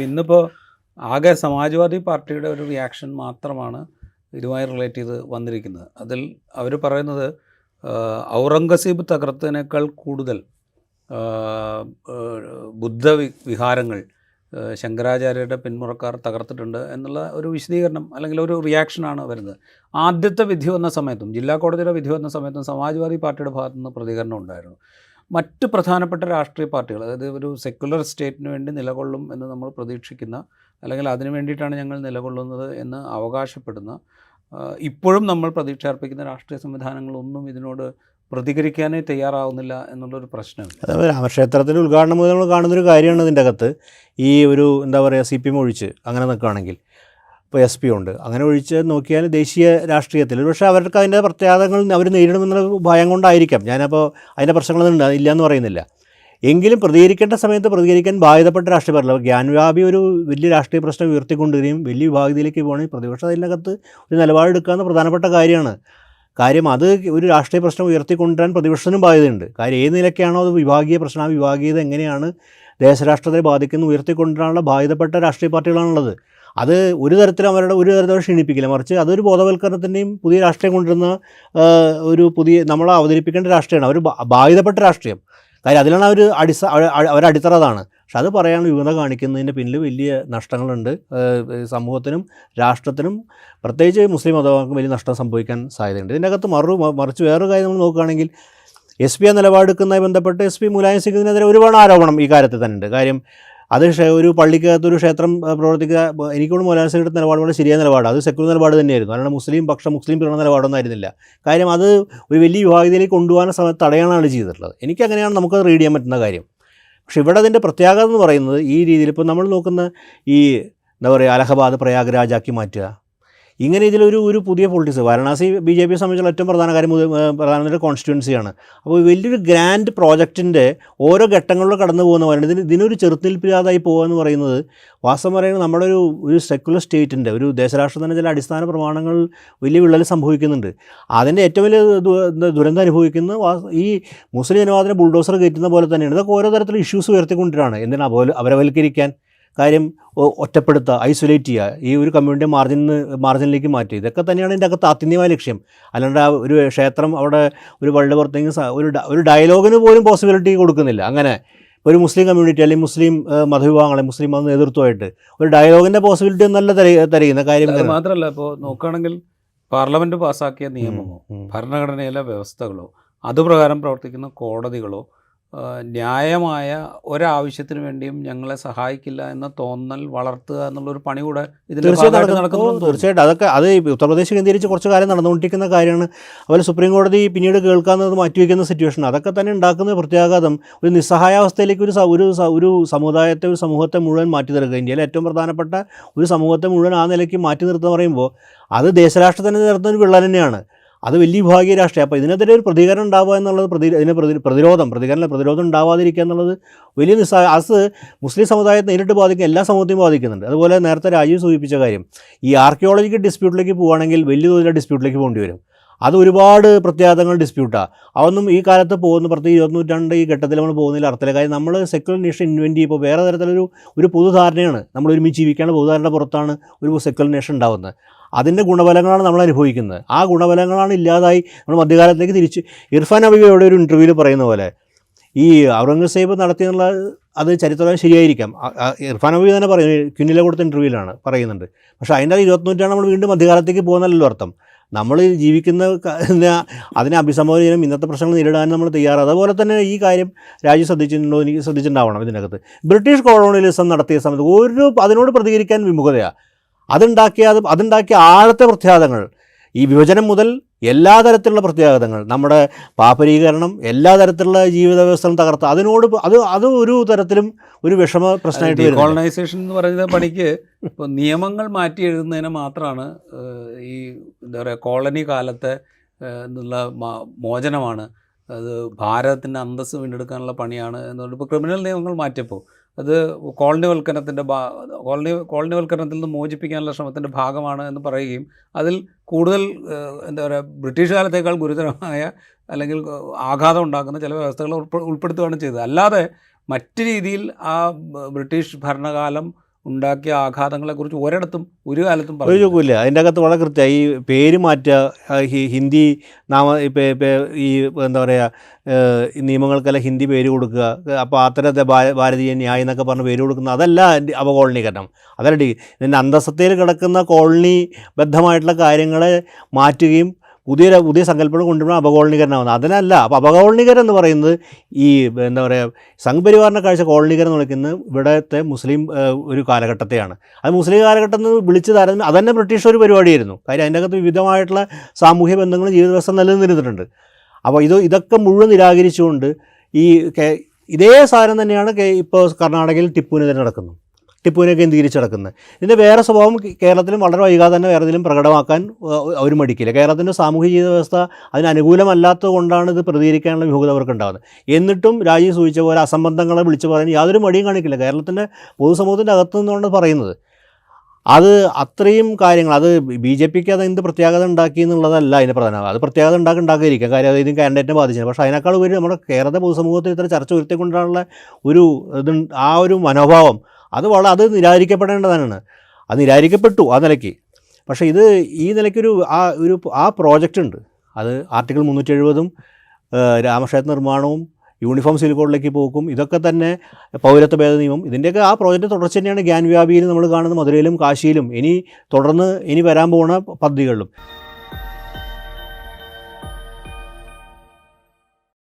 ഇപ്പോൾ ഇന്നിപ്പോൾ ആകെ സമാജ്വാദി പാർട്ടിയുടെ ഒരു റിയാക്ഷൻ മാത്രമാണ് ഇതുമായി റിലേറ്റ് ചെയ്ത് വന്നിരിക്കുന്നത്. അതിൽ അവർ പറയുന്നത് ഔറംഗസീബ് തകർത്തതിനേക്കാൾ കൂടുതൽ ബുദ്ധ വിഹാരങ്ങൾ ശങ്കരാചാര്യരുടെ പിന്മുറക്കാർ തകർത്തിട്ടുണ്ട് എന്നുള്ള ഒരു വിശദീകരണം അല്ലെങ്കിൽ ഒരു റിയാക്ഷനാണ് വരുന്നത്. ആദ്യത്തെ വിധി വന്ന സമയത്തും ജില്ലാ കോടതിയുടെ വിധി വന്ന സമയത്തും സമാജ്വാദി പാർട്ടിയുടെ ഭാഗത്തുനിന്ന് പ്രതികരണം ഉണ്ടായിരുന്നു. മറ്റ് പ്രധാനപ്പെട്ട രാഷ്ട്രീയ പാർട്ടികൾ അതായത് ഒരു സെക്യുലർ സ്റ്റേറ്റിന് വേണ്ടി നിലകൊള്ളും എന്ന് നമ്മൾ പ്രതീക്ഷിക്കുന്ന അല്ലെങ്കിൽ അതിനു വേണ്ടിയിട്ടാണ് ഞങ്ങൾ നിലകൊള്ളുന്നത് എന്ന് അവകാശപ്പെടുന്ന ഇപ്പോഴും നമ്മൾ പ്രതീക്ഷ അർപ്പിക്കുന്ന രാഷ്ട്രീയ സംവിധാനങ്ങളൊന്നും ഇതിനോട് പ്രതികരിക്കാനേ തയ്യാറാവുന്നില്ല എന്നുള്ളൊരു പ്രശ്നമാണ് അതായത് രാമക്ഷേത്രത്തിന്റെ ഉദ്ഘാടനം മുതൽ നമ്മൾ കാണുന്നൊരു കാര്യമാണ് ഇതിന്റെ അകത്ത്. ഈ ഒരു എന്താ പറയുക സി പി എം ഒഴിച്ച് അങ്ങനെ നിൽക്കുകയാണെങ്കിൽ. ഇപ്പോൾ എസ് പി ഉണ്ട്. അങ്ങനെ ഒഴിച്ച് നോക്കിയാൽ ദേശീയ രാഷ്ട്രീയത്തിൽ. പക്ഷേ അവർക്ക് അതിന്റെ പ്രത്യാഘാതങ്ങൾ അവർ നേരിടുമെന്നുള്ള ഭയം കൊണ്ടായിരിക്കാം. ഞാനപ്പോൾ അതിന്റെ പ്രശ്നങ്ങളൊന്നും ഇല്ല എന്ന് പറയുന്നില്ല. എങ്കിലും പ്രതികരിക്കേണ്ട സമയത്ത് പ്രതികരിക്കാൻ ബാധ്യതപ്പെട്ട രാഷ്ട്രീയ പാർട്ടി ഗ്യാൻവ്യാപി ഒരു വലിയ രാഷ്ട്രീയ പ്രശ്നം ഉയർത്തിക്കൊണ്ടുവരികയും വലിയ വിഭാഗത്തിലേക്ക് പോകണമെങ്കിൽ പ്രതിപക്ഷം അതിനകത്ത് ഒരു നിലപാടെടുക്കുക എന്ന പ്രധാനപ്പെട്ട കാര്യമാണ്. കാര്യം അത് ഒരു രാഷ്ട്രീയ പ്രശ്നം ഉയർത്തിക്കൊണ്ടുവരാൻ പ്രതിപക്ഷത്തിനും ബാധ്യതയുണ്ട്. കാര്യം ഏത് നിലയ്ക്കാണോ അത് വിഭാഗീയ പ്രശ്നം ആ വിഭാഗീയത എങ്ങനെയാണ് ദേശരാഷ്ട്രത്തെ ബാധിക്കുന്ന ഉയർത്തിക്കൊണ്ടുവരാനുള്ള ബാധ്യതപ്പെട്ട രാഷ്ട്രീയ പാർട്ടികളാണുള്ളത്. അത് ഒരു തരത്തിൽ അവരുടെ ഒരു തരത്തിലും ക്ഷീണിപ്പിക്കില്ല. മറിച്ച് അതൊരു ബോധവൽക്കരണത്തിന്റെയും പുതിയ രാഷ്ട്രീയം കൊണ്ടുവരുന്ന ഒരു പുതിയ നമ്മൾ അവതരിപ്പിക്കേണ്ട രാഷ്ട്രീയമാണ്. അവർ ബാധ്യതപ്പെട്ട രാഷ്ട്രീയം. കാര്യം അതിലാണ് അവർ അടിസ്ഥ അവർ അടിത്തറ അതാണ്. പക്ഷെ അത് പറയാൻ യുവത കാണിക്കുന്നതിന്റെ പിന്നിൽ വലിയ നഷ്ടങ്ങളുണ്ട്. സമൂഹത്തിനും രാഷ്ട്രത്തിനും പ്രത്യേകിച്ച് മുസ്ലിം മതങ്ങൾക്കും വലിയ നഷ്ടം സംഭവിക്കാൻ സാധ്യതയുണ്ട്. ഇതിന്റെ അകത്ത് മറു മറിച്ച് വേറൊരു കാര്യം നമ്മൾ നോക്കുകയാണെങ്കിൽ എസ് പി ആ നിലപാടെടുക്കുന്നതുമായി ബന്ധപ്പെട്ട് എസ് പി മുലായം സിംഗിനെതിരെ ഒരുപാട് ആരോപണം ഈ കാര്യത്തിൽ തന്നെ ഉണ്ട്. കാര്യം അത് ഒരു പള്ളിക്കകത്ത് ഒരു ക്ഷേത്രം പ്രവർത്തിക്കുക എനിക്കോട് സിംഗിന്റെ നിലപാട് വളരെ ശരിയായ നിലപാട്. അത് സെക്യുലർ നിലപാട് തന്നെയായിരുന്നു. കാരണം മുസ്ലിം പക്ഷം മുസ്ലിം പിറന്ന നിലപാടൊന്നും ആയിരുന്നില്ല കാര്യം അത് ഒരു വലിയ വിഭാഗത്തിലേക്ക് കൊണ്ടുപോകാൻ സമയത്ത് തടയാനാണ് ചെയ്തിട്ടുള്ളത്. എനിക്കങ്ങനെയാണ് നമുക്ക് റീഡ് ചെയ്യാൻ പറ്റുന്ന കാര്യം. പക്ഷേ ഇവിടെ അതിന്റെ പ്രത്യാഘാതം എന്ന് പറയുന്നത് ഈ രീതിയിൽ ഇപ്പോൾ നമ്മൾ നോക്കുന്ന ഈ എന്താ പറയുക അലഹബാദ് പ്രയാഗ്രാജാക്കി മാറ്റുക. ഇങ്ങനെ ഇതിലൊരു ഒരു പുതിയ പൊളിറ്റിക്സ് വാരണാസി ബി ജെ പിയെ സംബന്ധിച്ചുള്ള ഏറ്റവും പ്രധാന കാര്യം പ്രധാനമന്ത്രിയുടെ കോൺസ്റ്റിറ്റ്യുവൻസിയാണ് അപ്പോൾ വലിയൊരു ഗ്രാൻഡ് പ്രോജക്റ്റിന്റെ ഓരോ ഘട്ടങ്ങളിലും കടന്നു പോകുന്ന പോലെ ഇതിന് ഇതിനൊരു ചെറുത്തിൽപ്പില്ലാതായി പോകുക എന്ന് പറയുന്നത് വാസ്തവം പറയുന്നത് നമ്മുടെ ഒരു ഒരു സെക്കുലർ സ്റ്റേറ്റിന്റെ ഒരു ദേശരാഷ്ട്രത്തിന്റെ ചില അടിസ്ഥാന പ്രമാണങ്ങൾ വലിയ വിള്ളൽ സംഭവിക്കുന്നുണ്ട്. അതിന്റെ ഏറ്റവും വലിയ ദുരന്തം അനുഭവിക്കുന്നത് ഈ മുസ്ലിം ജനവാദിനെ ബുൾഡോസർ കയറ്റുന്ന പോലെ തന്നെയാണ്. ഇതൊക്കെ ഓരോ തരത്തിലുള്ള ഇഷ്യൂസ് ഉയർത്തിക്കൊണ്ടിട്ടാണ്. എന്തിനാ അവരവൽക്കരിക്കാൻ? കാര്യം ഒറ്റപ്പെടുത്തുക ഐസൊലേറ്റ് ചെയ്യുക ഈ ഒരു കമ്മ്യൂണിറ്റി മാർജിൻ മാർജിനിലേക്ക് മാറ്റുക ഇതൊക്കെ തന്നെയാണ് ഇതിന്റെ അകത്ത് ആത്യന്തികമായ ലക്ഷ്യം. അല്ലാണ്ട് ആ ഒരു ക്ഷേത്രം അവിടെ ഒരു വള്ളി പുറത്തേക്ക് ഒരു ഒരു ഡയലോഗിന് പോലും പോസിബിലിറ്റി കൊടുക്കുന്നില്ല. അങ്ങനെ ഒരു മുസ്ലിം കമ്മ്യൂണിറ്റി അല്ലെങ്കിൽ മുസ്ലിം മതവിഭാഗങ്ങളെ മുസ്ലിം മത നേതൃത്വമായിട്ട് ഒരു ഡയലോഗിന്റെ പോസിബിലിറ്റി നല്ല തര- തരയുന്ന കാര്യം മാത്രമല്ല ഇപ്പോൾ നോക്കുകയാണെങ്കിൽ പാർലമെന്റ് പാസ്സാക്കിയ നിയമമോ ഭരണഘടനയിലെ വ്യവസ്ഥകളോ അതുപ്രകാരം പ്രവർത്തിക്കുന്ന കോടതികളോ ന്യായമായ ഒരാവശ്യത്തിന് വേണ്ടിയും ഞങ്ങളെ സഹായിക്കില്ല എന്ന തോന്നൽ വളർത്തുക എന്നുള്ളൊരു പണി കൂടെ തീർച്ചയായിട്ടും. അതൊക്കെ അത് ഉത്തർപ്രദേശ് കേന്ദ്രീകരിച്ച് കുറച്ച് കാലം നടന്നുകൊണ്ടിരിക്കുന്ന കാര്യമാണ്. അതുപോലെ സുപ്രീം കോടതി പിന്നീട് കേൾക്കാവുന്നത് മാറ്റിവെക്കുന്ന സിറ്റുവേഷൻ അതൊക്കെ തന്നെ ഉണ്ടാക്കുന്ന പ്രത്യാഘാതം ഒരു നിസ്സഹായാവസ്ഥയിലേക്ക് ഒരു ഒരു ഒരു സമുദായത്തെ ഒരു സമൂഹത്തെ മുഴുവൻ മാറ്റി നിർത്തുക ഇന്ത്യയിലെ ഏറ്റവും പ്രധാനപ്പെട്ട ഒരു സമൂഹത്തെ മുഴുവൻ ആ നിലയ്ക്ക് മാറ്റി നിർത്തുക പറയുമ്പോൾ അത് ദേശരാഷ്ട്രത്തിന് നിർത്തുന്ന ഒരു വിള്ളൽ തന്നെയാണ്. അത് വലിയ വിഭാഗീയ രാഷ്ട്രീയം. അപ്പോൾ ഇതിനെതിരെ ഒരു പ്രതികരണം ഉണ്ടാവുക എന്നുള്ളത് പ്രതി ഇതിന് പ്രതി പ്രതിരോധം പ്രതികരണ പ്രതിരോധം ഉണ്ടാവാതിരിക്കുക എന്നുള്ളത് വലിയ നിസ്സാ അത് മുസ്ലിം സമുദായത്തെ നേരിട്ട് ബാധിക്കുക എല്ലാ സമൂഹത്തെയും ബാധിക്കുന്നുണ്ട്. അതുപോലെ നേരത്തെ രാജീവ് സൂചിപ്പിച്ച കാര്യം ഈ ആർക്കിയോളജിക്കൽ ഡിസ്പ്യൂട്ടിലേക്ക് പോവുകയാണെങ്കിൽ വലിയ തോതിലുള്ള ഡിസ്പ്യൂട്ടിലേക്ക് പോകേണ്ടി വരും. അത് ഒരുപാട് പ്രത്യാഘാതങ്ങൾ ഡിസ്പ്യൂട്ടാണ് അതൊന്നും ഈ കാലത്ത് പോകുന്ന പ്രത്യേക ഇരുപത്തിനൂറ്റാണ്ട് ഈ ഘട്ടത്തിൽ നമ്മൾ പോകുന്നതിൽ അർത്ഥമില്ല. കാര്യം നമ്മൾ സെക്യുലർ നേഷൻ ഇൻവെന്റ് ചെയ്യുമ്പോൾ വേറെ തരത്തിലൊരു ഒരു പൊതുധാരണയാണ്. നമ്മൾ ഒരുമിച്ച് ജീവിക്കാനുള്ള പൊതുധാരണ പുറത്താണ് ഒരു സെക്യുലർ നേഷൻ ഉണ്ടാകുന്നത് അതിന്റെ ഗുണഫലങ്ങളാണ് നമ്മൾ അനുഭവിക്കുന്നത്. ആ ഗുണഫലങ്ങളാണ് ഇല്ലാതായി നമ്മൾ മധ്യകാലത്തേക്ക് തിരിച്ച്. ഇർഫാൻ അബിബി ഒരു ഇന്റർവ്യൂവിൽ പറയുന്ന പോലെ ഈ ഔറംഗസേബ് നടത്തിയെന്നുള്ള അത് ചരിത്രം ശരിയായിരിക്കാം. ഇർഫാൻ അബി തന്നെ പറയുന്നു ക്യുന്നിലെ കൊടുത്ത ഇന്റർവ്യൂവിലാണ് പറയുന്നുണ്ട്. പക്ഷേ അതിന്റെ ഇരുപത്തിനൂറ്റാണ് നമ്മൾ വീണ്ടും മധ്യകാലത്തേക്ക് പോകുന്നല്ലോ അർത്ഥം. നമ്മൾ ജീവിക്കുന്ന അതിനെ അഭിസംബോധന ചെയ്യാനും ഇന്നത്തെ പ്രശ്നങ്ങൾ നേരിടാനും നമ്മൾ തയ്യാറാണ്. അതുപോലെ തന്നെ ഈ കാര്യം രാജ്യം ശ്രദ്ധിച്ചിട്ടുണ്ടോ എനിക്ക് ശ്രദ്ധിച്ചിട്ടുണ്ടാവണം ഇതിനകത്ത്. ബ്രിട്ടീഷ് കോളോണിയലിസം നടത്തിയ സമയത്ത് ഒരു അതിനോട് പ്രതികരിക്കാൻ വിമുഖതയാണ് അതുണ്ടാക്കിയ അത് അതുണ്ടാക്കിയ ആഴത്തെ പ്രത്യാഘാതങ്ങൾ. ഈ വിഭജനം മുതൽ എല്ലാ തരത്തിലുള്ള പ്രത്യാഘാതങ്ങൾ നമ്മുടെ പാപ്പരീകരണം എല്ലാ തരത്തിലുള്ള ജീവിത വ്യവസ്ഥകളും തകർത്ത അതിനോട് അത് അത് ഒരു തരത്തിലും ഒരു വിഷമ പ്രശ്നമായിട്ട് കോളനൈസേഷൻ എന്ന് പറയുന്ന പണിക്ക് ഇപ്പോൾ നിയമങ്ങൾ മാറ്റി എഴുതുന്നതിന് മാത്രമാണ് ഈ എന്താ പറയുക കോളനി കാലത്തെ എന്നുള്ള മോചനമാണ്. അത് ഭാരതത്തിന്റെ അന്തസ്സ് വീണ്ടെടുക്കാനുള്ള പണിയാണ് എന്നുകൊണ്ട് ഇപ്പോൾ ക്രിമിനൽ നിയമങ്ങൾ മാറ്റിയപ്പോൾ അത് കോളനിവൽക്കരണത്തിന്റെ ഭാ കോളനി കോളനിവൽക്കരണത്തിൽ നിന്ന് മോചിപ്പിക്കാനുള്ള ശ്രമത്തിന്റെ ഭാഗമാണ് എന്ന് പറയുകയും അതിൽ കൂടുതൽ എന്താ പറയുക ബ്രിട്ടീഷ് കാലത്തേക്കാൾ ഗുരുതരമായ അല്ലെങ്കിൽ ആഘാതം ഉണ്ടാക്കുന്ന ചില വ്യവസ്ഥകൾ ഉൾപ്പെ- ഉൾപ്പെടുത്തുകയാണ് ചെയ്തത്. അല്ലാതെ മറ്റു രീതിയിൽ ആ ബ്രിട്ടീഷ് ഭരണകാലം ഉണ്ടാക്കിയ ആഘാതങ്ങളെക്കുറിച്ച് ഒരിടത്തും ഒരു കാലത്തും ഒരു അതിന്റെ അകത്ത് വളരെ കൃത്യമായി ഈ പേര് മാറ്റുക ഹിന്ദി നാമ ഇപ്പം ഇപ്പം ഈ എന്താ പറയുക നിയമങ്ങൾക്കെല്ലാം ഹിന്ദി പേര് കൊടുക്കുക അപ്പോൾ അത്തരത്തെ ഭാര- ഭാരതീയ ന്യായം എന്നൊക്കെ പറഞ്ഞ് പേര് കൊടുക്കുന്ന അതല്ല അപകോളനീകരണം അതല്ല ഡിഗ്രി ഇതിന്റെ അന്തസ്സത്തിൽ കിടക്കുന്ന കോളനി ബദ്ധമായിട്ടുള്ള കാര്യങ്ങളെ മാറ്റുകയും പുതിയ പുതിയ സങ്കല്പങ്ങൾ കൊണ്ടുവരുമ്പോൾ അപകോളനീകരണം ആവുന്നത് അതിനല്ല അപ്പോൾ അപകോളനീകരണം എന്ന് പറയുന്നത് ഈ എന്താ പറയുക സംഘപരിവാറിനെ കാഴ്ച കോളനീകരണം എന്ന് വിളിക്കുന്നത് ഇവിടുത്തെ മുസ്ലിം ഒരു കാലഘട്ടത്തെയാണ്. അത് മുസ്ലിം കാലഘട്ടം എന്ന് വിളിച്ച് താരതമ്യം അതന്നെ ബ്രിട്ടീഷ് ഒരു പരിപാടിയായിരുന്നു. കാര്യം അതിന്റെ അകത്ത് വിവിധമായിട്ടുള്ള സാമൂഹ്യ ബന്ധങ്ങളും ജീവിത വ്യവസ്ഥ നിലനിന്നിരുന്നിട്ടുണ്ട്. അപ്പോൾ ഇത് ഇതൊക്കെ മുഴുവൻ നിരാകരിച്ചുകൊണ്ട് ഈ ഇതേ സാധനം തന്നെയാണ് ഇപ്പോൾ കർണാടകയിൽ ടിപ്പുവിനെതിരെ നടക്കുന്നത്. ടിപ്പുവിനെ കേന്ദ്രീകരിച്ച് നടക്കുന്നത് ഇതിന്റെ വേറെ സ്വഭാവം കേരളത്തിലും വളരെ വൈകാതെ തന്നെ വേറെ ഇതിലും പ്രകടമാക്കാൻ അവർ മടിക്കില്ല. കേരളത്തിന്റെ സാമൂഹിക ജീവിത വ്യവസ്ഥ അതിനനുകൂലമല്ലാത്തത് കൊണ്ടാണ് ഇത് പ്രതികരിക്കാനുള്ള യോഗ്യത അവർക്ക് ഉണ്ടാകുന്നത് എന്നിട്ടും രാജ്യം സൂചിച്ച പോലെ അസംബന്ധങ്ങളെ വിളിച്ചു പറയാൻ യാതൊരു മടിയും കാണിക്കില്ല. കേരളത്തിന്റെ പൊതുസമൂഹത്തിന്റെ അകത്തു നിന്നുകൊണ്ട് പറയുന്നത്. അത് അത്രയും കാര്യങ്ങൾ അത് ബി ജെ പിക്ക് അത് എന്ത് പ്രത്യേകത ഉണ്ടാക്കി എന്നുള്ളതല്ല അതിന്റെ പ്രധാന അത് പ്രത്യേകത ഉണ്ടാക്കി ഉണ്ടാക്കിയിരിക്കാം. കാര്യം അത് ഇതിന് കാൻഡിഡേറ്റിനെ ബാധിച്ചത് പക്ഷേ അതിനേക്കാൾ ഒരു നമ്മുടെ കേരള പൊതുസമൂഹത്തിൽ ഇത്ര ചർച്ച ഉയർത്തിക്കൊണ്ടുള്ള ഒരു ഇത് ആ ഒരു മനോഭാവം അത് വളരെ അത് നിരാകരിക്കപ്പെടേണ്ടതാണ്. അത് നിരാകരിക്കപ്പെട്ടു ആ നിലയ്ക്ക്. പക്ഷേ ഇത് ഈ നിലയ്ക്കൊരു ആ ഒരു ആ പ്രോജക്റ്റ് ഉണ്ട് അത് ആർട്ടിക്കിൾ മുന്നൂറ്റി എഴുപതും രാമക്ഷേത്ര നിർമ്മാണവും യൂണിഫോം സിവിൽ കോഡിലേക്ക് പോക്കും ഇതൊക്കെ തന്നെ പൗരത്വ ഭേദ നിയമം. ഇതിന്റെയൊക്കെ ആ പ്രോജക്റ്റ് തുടർച്ച തന്നെയാണ് ഗ്യാൻ വ്യാപിയിൽ നമ്മൾ കാണുന്നത് മധുരയിലും കാശിയിലും. ഇനി തുടർന്ന് ഇനി വരാൻ പോകുന്ന പദ്ധതികളിലും.